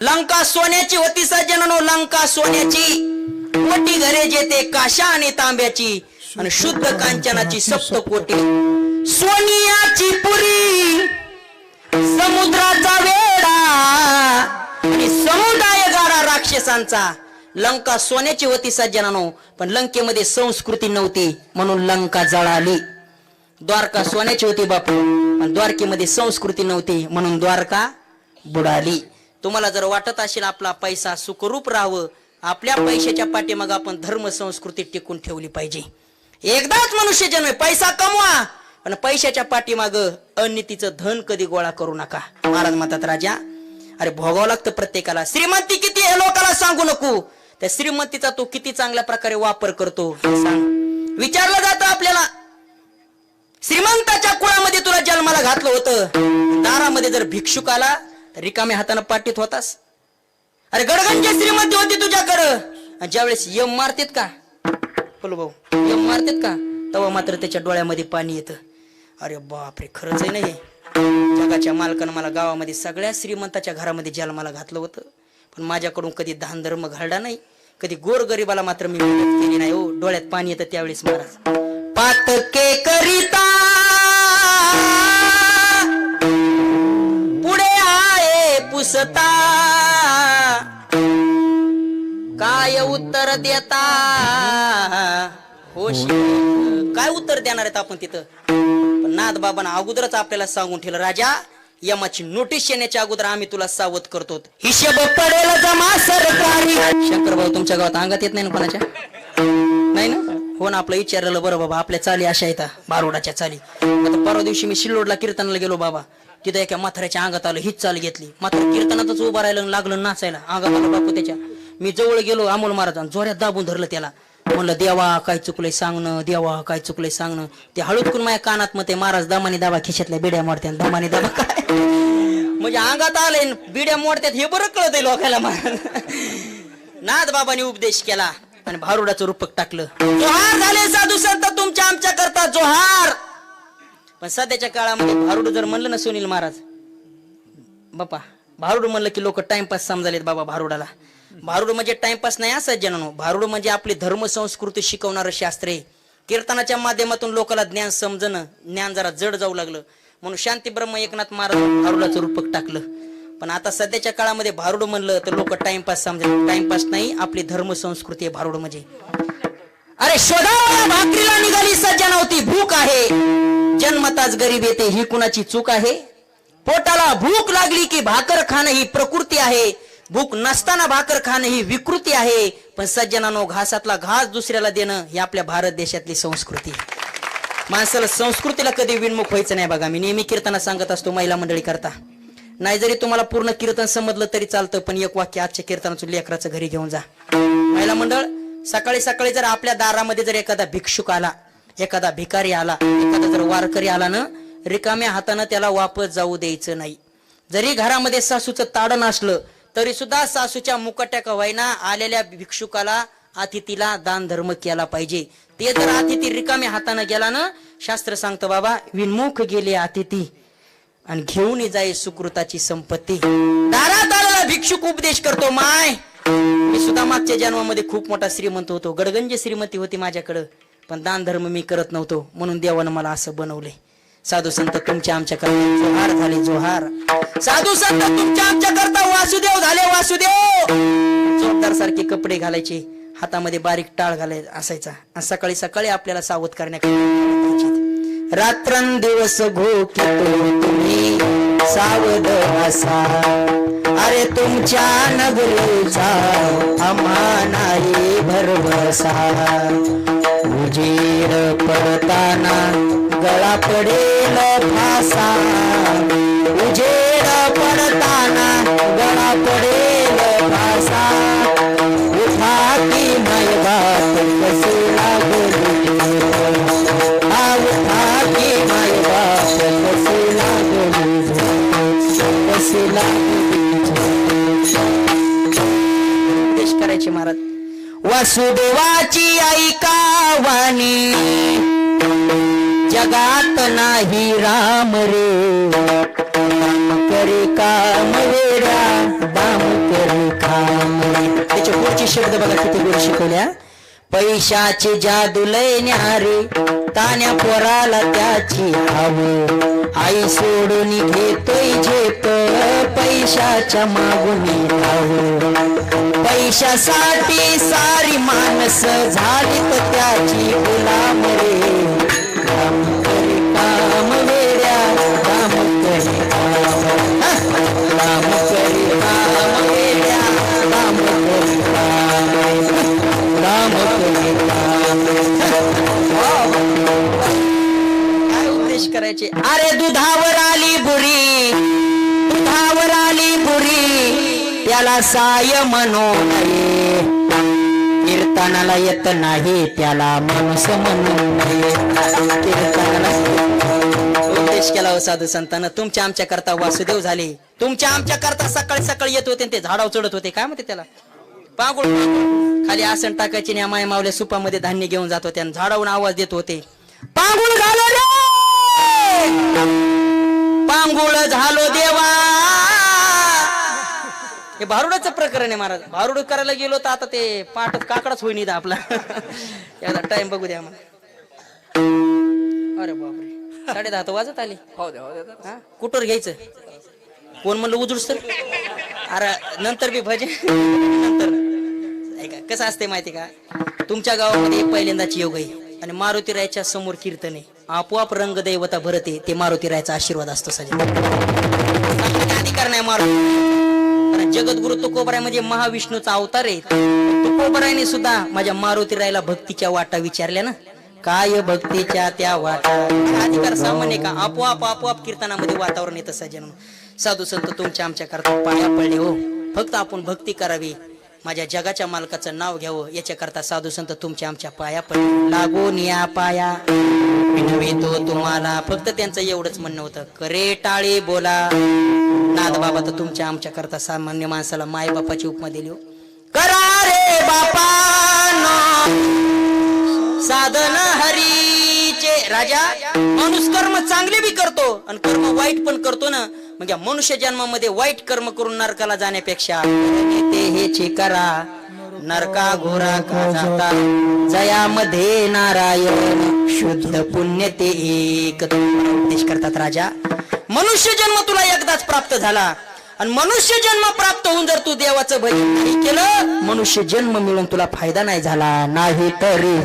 लंका सोन्याची होती सज्जनानो लंका सोन्याची. कोटी घरे जेते काशा आणि तांब्याची आणि शुद्ध कांचनाची सप्त कोटी सोनियाची पुरी समुद्राचा वेडा आणि समुदाय गाडा राक्षसांचा. लंका सोन्याची होती सज्जनानो पण लंकेमध्ये संस्कृती नव्हती म्हणून लंका जळाली. द्वारका सोन्याची होती बापू पण द्वारकेमध्ये संस्कृती नव्हती म्हणून द्वारका बुडाली. तुम्हाला जर वाटत असेल आपला पैसा सुखरूप राहावं आपल्या पैशाच्या पाठीमाग आपण धर्म संस्कृती टिकून ठेवली पाहिजे. एकदाच मनुष्य जन्म पैसा कमवा पण पैशाच्या पाठीमाग अनितीचं धन कधी गोळा करू नका. महाराज म्हणतात राजा अरे भोगावं लागतं प्रत्येकाला. श्रीमंती किती हे लोकाला सांगू नको. त्या श्रीमंतीचा तू किती चांगल्या प्रकारे वापर करतो हे सांग. विचारलं जातं आपल्याला. श्रीमंताच्या कुळामध्ये तुला जन्माला घातलं होतं. दारामध्ये जर भिक्षुक आला तर रिकाम्या हातानं पाठीत होतास? अरे गडगंजे श्रीमती होती तुझ्याकडं. ज्यावेळेस यम मारतेत का? बोलो भाऊ यम मारतेत का? तेव्हा मात्र त्याच्या डोळ्यामध्ये पाणी येतं. अरे बापरे खरंच आहे नाही जगाच्या मालकानं मला गावामध्ये सगळ्या श्रीमंताच्या घरामध्ये जन्माला घातलं होतं. पण माझ्याकडून कधी दान धर्म घालडा नाही कधी गोर गरिबाला मात्र मी मदत केली नाही. हो डोळ्यात पाणी येतं त्यावेळेस महाराज. पातके करीता उत्तर देता हो. काय उत्तर देणार आहेत आपण तिथं? पण नाथ बाबांना अगोदरच आपल्याला सांगून ठेवलं राजा यमाची नोटीस येण्याच्या अगोदर आम्ही तुला सावध करतो. हिशेब पडेल जमा सरकारी. शंकर भाऊ तुमच्या गावात अंगात येत नाही ना कोणाच्या? नाही ना? हो ना आपलं विचारलं बरं बाबा आपल्या चाली अशा आहेत बारोडाच्या चाली. आता परवा दिवशी मी शिल्लोडला कीर्तनाला गेलो बाबा. तिथं एका म्हाताऱ्याच्या अंगात आलं हीच चाल घेतली. मात्र कीर्तनातच उभा राहिलं लागलं नाचायला. अंगात आलं बापू त्याच्या. मी जवळ गेलो अमोल महाराज जोऱ्यात दाबून धरलं त्याला. म्हणलं देवा काय चुकलंय सांगणं देवा काय चुकलंय सांगणं. ते हळूचकून माझ्या कानात मग ते महाराज दामाने दाबा खिशातल्या बिड्या मोडत्या दामाने दाबा काय? म्हणजे अंगात आलंय बिड्या मोडत्यात हे बरं कळत लोकायला महाराज नाथ बाबांनी उपदेश केला आणि भारुडाचं रूपक टाकलं. जोहार झाले साधू संत तुमच्या आमच्या करता जोहार. पण सध्याच्या काळामध्ये भारुड जर म्हणलं ना सुनील महाराज बापा भारुड म्हणलं की लोक टाइमपास समजालेत बाबा भारुडाला. भारुड म्हणजे टाइमपास नाही असं जनानो. भारुड म्हणजे आपली धर्म संस्कृती शिकवणारं शास्त्र आहे. कीर्तनाच्या माध्यमातून लोकांना ज्ञान समजणं ज्ञान जरा जड जाऊ लागलं. म्हणून शांती ब्रह्म एकनाथ महाराज भारुडाचं रूपक टाकलं. पण आता सध्याच्या काळामध्ये भारुड म्हणलं तर लोक टाइमपास समजेल टाइमपास नाही आपली धर्म संस्कृती आहे भारुड म्हणजे. अरे शोधा भाकरीला निघाली सज्जा नव्हती भूक आहे. जन्मताच गरीब येते ही कुणाची चूक आहे? पोटाला भूक लागली की भाकर खाणं ही प्रकृती आहे. भूक नसताना भाकर खाणं ही विकृती आहे पण सज्जनानो घासातला घास दुसऱ्याला देणं ही आपल्या भारत देशातली संस्कृती माणसाला संस्कृतीला कधी विनमुख व्हायचं नाही बघा. मी नेहमी कीर्तना सांगत असतो महिला मंडळी करता. नाही जरी तुम्हाला पूर्ण कीर्तन समजलं तरी चालतं पण एक वाक्य आजच्या कीर्तनाचं लेकराचं घरी घेऊन जा. महिला मंडळ सकाळी सकाळी जर आपल्या दारामध्ये जर एखादा भिक्षुक आला एखादा भिकारी आला एखादा जर वारकरी आला ना रिकाम्या हातानं त्याला वापस जाऊ द्यायचं नाही. जरी घरामध्ये सासूचं ताडण असलं तरी सुद्धा सासूच्या मुकट्या का आलेल्या भिक्षुकाला अतिथीला दान धर्म केला पाहिजे. ते जर अतिथी रिकामी हाताने गेला ना शास्त्र सांगतो बाबा विनमुख गेले अतिथी आणि घेऊन जाई सुकृताची संपत्ती. दारा दाराला भिक्षुक उपदेश करतो माय मी सुद्धा मागच्या जन्मामध्ये खूप मोठा श्रीमंत होतो गडगंज श्रीमती होती माझ्याकडं पण दान धर्म मी करत नव्हतो म्हणून देवानं मला असं बनवले साधू संत तुमच्या आमच्या जोहार झाले जोहार. साधू संत तुमच्या आमच्या करता वासुदेव झाले वासुदेव! जोरदार सारखे कपडे घालायचे हातामध्ये बारीक टाळ घालाय असायचा. आणि सकाळी सकाळी आपल्याला सावध करण्यात रात्रंदिवस घोकितो तुम्ही सावध असा. अरे तुमच्या नगरीचा आम्हा नाही भरवसा. उजेड पडताना गळा पडेल फासा वसुदेवाची ऐका वाणी जगात नाही राम रे. दाम करे काम. त्याच्या दाम करे शब्द बघा किती गोड शिकवल्या. पैशाचे जादू लय न्यारे तान्या पोराला त्याची हाव. आई सोडून घेतोय झेप पैशाच्या मागून पैशासाठी सारी माणस झाली त्याची गुलाम रे. बुरी त्याला साय म्हणू कीर्तनाला येत नाही त्याला माणूस म्हणून उपदेश केला हो साधू संतांना. तुमच्या आमच्या करता वासुदेव झाले. तुमच्या आमच्या करता सकाळी सकाळी येत होते ते झाडावर चढत होते. काय म्हणते त्याला? पागुळ खाली आसन टाकायची आणि माय मावल्या सुपामध्ये धान्य घेऊन जात होते आणि झाडावरून आवाज देत होते. पांगुळ घालो रे पांगुळ हे भारुडाचं प्रकरण आहे महाराज. भारुड करायला गेलो तर आता ते पाठच काकडाच होईन इथं आपला. याला टाइम बघू द्या मला अरे बापरे. साडे दहा तर वाजत आली. हा कुठवर घ्यायचं? कोण म्हणलं उजुडस तर अरे नंतर बी भजन नंतर. ऐका कसं असते माहिती का? तुमच्या गावामध्ये पहिल्यांदाची योग आहे. आणि मारुती रायच्या समोर कीर्तन आहे. आपोआप रंग दैवता भरते ते मारुती रायचा आशीर्वाद असतो सजे अधिकार नाही मारुती कारण जगद्गुरु तुकोबराय म्हणजे महाविष्णूचा अवतार आहे. तुकोबरायने सुद्धा माझ्या मारुती रायला भक्तीच्या वाटा विचारल्या ना? काय भक्तीच्या त्या वाटा? अधिकार सामान्य का? आपोआप आपोआप कीर्तनामध्ये वातावरण येतं सजन साधू संत तुमच्या आमच्या करता पाया पडले हो. फक्त आपण भक्ती करावी. माझ्या जगाच्या मालकाचं नाव घ्यावं याच्याकरता साधू संत तुमच्या आमच्या पाया पडले लागून या पाया. विनवितो तुम्हाला. फक्त त्यांचं एवढंच म्हणणं होतं. करे टाळे बोला. नाद बाबा तर तुमच्या आमच्या करता सामान्य माणसाला माय बापाची उपमा दिली हो. करा रे बापा साधन हरीचे राजा. माणूस कर्म चांगले बी करतो आणि कर्म वाईट पण करतो ना. म्हणजे मनुष्य जन्मामध्ये वाईट कर्म करून नरकाला जाण्यापेक्षा ते करा. नरका घोरा का जाता? जयामध्ये नारायण शुद्ध पुण्य ते एक. उपदेश करतात राजा. मनुष्य जन्म तुला एकदाच प्राप्त झाला. आणि मनुष्य जन्म प्राप्त होऊन जर तू देवाचं भजन नाही केलं मनुष्य जन्म मिळून तुला फायदा नाही झाला. नाही तरी.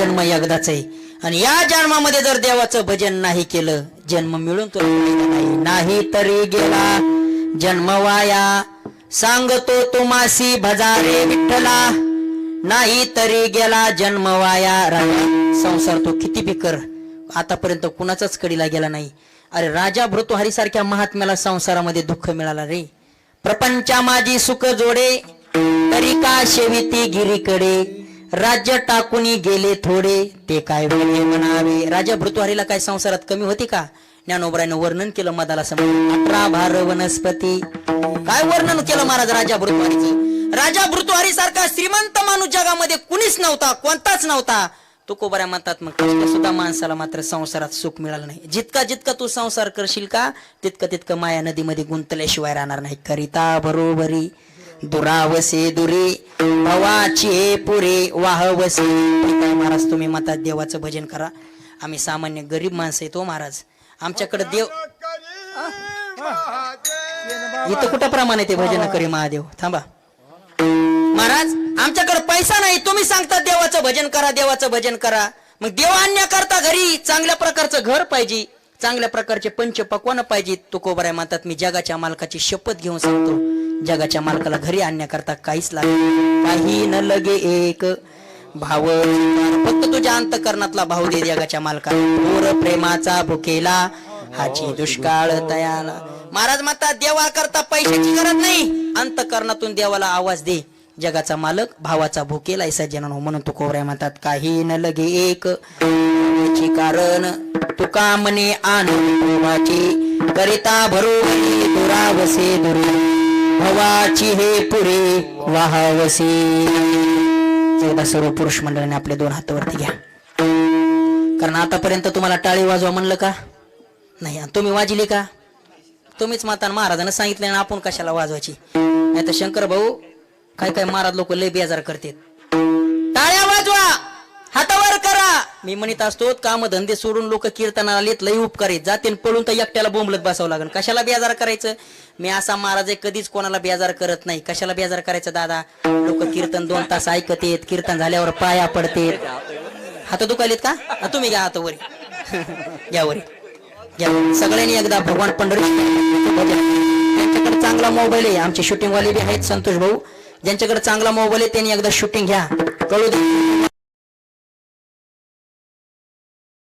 जन्म एकदाच आहे. आणि या जन्मामध्ये जर देवाचं भजन नाही केलं जन्म मिळून तुला नाही. नाही तरी गेला जन्म वाया सांगतो तुमासी भजारे विठ्ठला. नाही तरी गेला जन्म वाया राजा संसार तो किती बिकर. आतापर्यंत कुणाचाच कडीला गेला नाही. अरे राजा भृतुहरी सारख्या महात्म्याला संसारामध्ये दुःख मिळाला रे. प्रपंचा माझी सुख जोडे तरी का शेविती गिरीकडे? राज्य टाकून गेले थोडे ते काय वेगळे म्हणावे? राजा भृतवारीला काय संसारात कमी होती का? ज्ञानोबरायनं वर्णन केलं मदाला समोर अठरा भार वनस्पती. काय वर्णन केलं महाराज राजा भृतुहरीचं राजा भृतुहरी सारखा श्रीमंत माणूस जगामध्ये कुणीच नव्हता कोणताच नव्हता. तुकोबऱ्या म्हणतात मग सुद्धा माणसाला मात्र संसारात सुख मिळालं नाही. जितका जितका तू संसार करशील का तितकं तितकं माया नदीमध्ये गुंतल्याशिवाय राहणार नाही. करिता बरोबरी. दुरावसे दुरे भवाचे पुरे वाहवसे. आहे महाराज तुम्ही मतात देवाचं भजन करा. आम्ही सामान्य गरीब माणसं येतो महाराज. आमच्याकडे देव इथं कुठं प्रमाणे ते भजन करी महादेव? थांबा. महाराज आमच्याकडे पैसा नाही. तुम्ही सांगता देवाचं भजन करा देवाचं भजन करा. मग देव आणण्याकरता घरी चांगल्या प्रकारचं घर पाहिजे. चांगल्या प्रकारचे पंच पकवान पाहिजे तुकोबराय म्हणतात मी जगाच्या मालकाची शपथ घेऊन सांगतो. जगाच्या मालकाला घरी आणण्याकरता काहीच लागत काही न लगे एक भाव फक्त तुझ्या अंतकरणातला भाव दे जगाच्या मालकाला. प्रेमाचा भुकेला. हाची दुष्काळ तयाला. महाराज म्हणतात देवा करता पैशाची गरज नाही. अंतकरणातून देवाला आवाज दे. जगाचा मालक भावाचा भुकेला ऐसा जन म्हणून. तू कोवऱ्या म्हणतात काही न लगे एक कारण. तुका मने आण करिता भरोवरी दुरावसे दुरी. भवाची हे पुरे वाहावसे. एकदा सर्व पुरुष मंडळाने आपले दोन हातावरती घ्या. कारण आतापर्यंत तुम्हाला टाळी वाजवा म्हणलं का? नाही तुम्ही वाजले का? तुम्हीच माता महाराजांना सांगितलं ना आपण कशाला वाजवायची? नाही तर शंकर भाऊ काय काय महाराज लोक लय बेजार करतात. मी म्हणत असतो काम धंदे सोडून लोक कीर्तनाला येत लई उपकार येत जाते पळून तर एकट्याला बोंबलत बसावं लागेल कशाला बेजार करायचं? मी असा महाराज आहे कधीच कोणाला बेजार करत नाही. कशाला बेजार करायचं दादा? लोक कीर्तन दोन तास ऐकत येत कीर्तन झाल्यावर पाया पडते हात दुखायलेत का? तुम्ही घ्या हात वरी. घ्या वरी. घ्या वरी. सगळ्यांनी एकदा भगवान पंढरी त्यांच्याकडे चांगला मोबाईल आहे. आमचे शूटिंगवाले बी आहेत संतोष भाऊ. ज्यांच्याकडे चांगला मोबाईल आहे त्यांनी एकदा शूटिंग घ्या. कळू दे.